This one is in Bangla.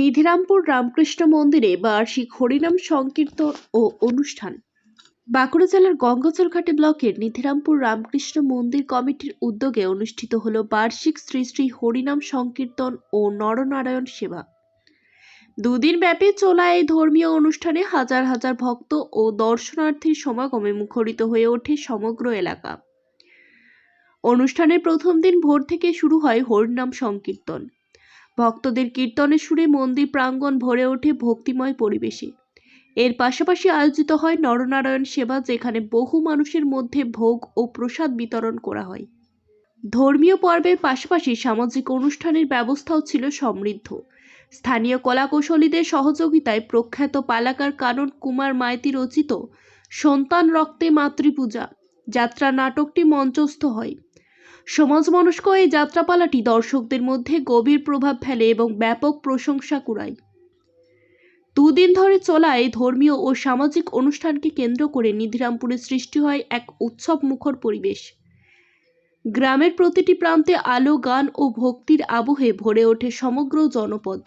নিধিরামপুর রামকৃষ্ণ মন্দিরে বার্ষিক হরিনাম সংকীর্তন ও অনুষ্ঠান। বাঁকুড়া জেলার গঙ্গাচরঘাটি ব্লকের নিধিরামপুর রামকৃষ্ণ মন্দির কমিটির উদ্যোগে অনুষ্ঠিত হল বার্ষিক শ্রী শ্রী হরিনাম সংকীর্তন ও নরনারায়ণ সেবা। দুদিন ব্যাপী চলা এই ধর্মীয় অনুষ্ঠানে হাজার হাজার ভক্ত ও দর্শনার্থীর সমাগমে মুখরিত হয়ে ওঠে সমগ্র এলাকা। অনুষ্ঠানের প্রথম দিন ভোর থেকে শুরু হয় হরিনাম সংকীর্তন। ভক্তদের কীর্তনের সুরে মন্দির প্রাঙ্গণ ভরে ওঠে ভক্তিময় পরিবেশে। এর পাশাপাশি আয়োজিত হয় নরনারায়ণ সেবা, যেখানে বহু মানুষের মধ্যে ভোগ ও প্রসাদ বিতরণ করা হয়। ধর্মীয় পর্বের পাশাপাশি সামাজিক অনুষ্ঠানের ব্যবস্থাও ছিল সমৃদ্ধ। স্থানীয় কলাকুশলীদের সহযোগিতায় প্রখ্যাত পালাকার কানন কুমার মাইতি রচিত সন্তান রক্তে মাতৃপূজা, যাত্রা নাটকটি মঞ্চস্থ হয়। সমাজ মনস্ক এই যাত্রাপালাটি দর্শকদের মধ্যে গভীর প্রভাব ফেলে এবং ব্যাপক প্রশংসা কুড়ায়। দুদিন ধরে চলা এই ধর্মীয় ও সামাজিক অনুষ্ঠানকে কেন্দ্র করে নিধিরামপুরে সৃষ্টি হয় এক উৎসব মুখর পরিবেশ। গ্রামের প্রতিটি প্রান্তে আলো, গান ও ভক্তির আবহে ভরে ওঠে সমগ্র জনপদ।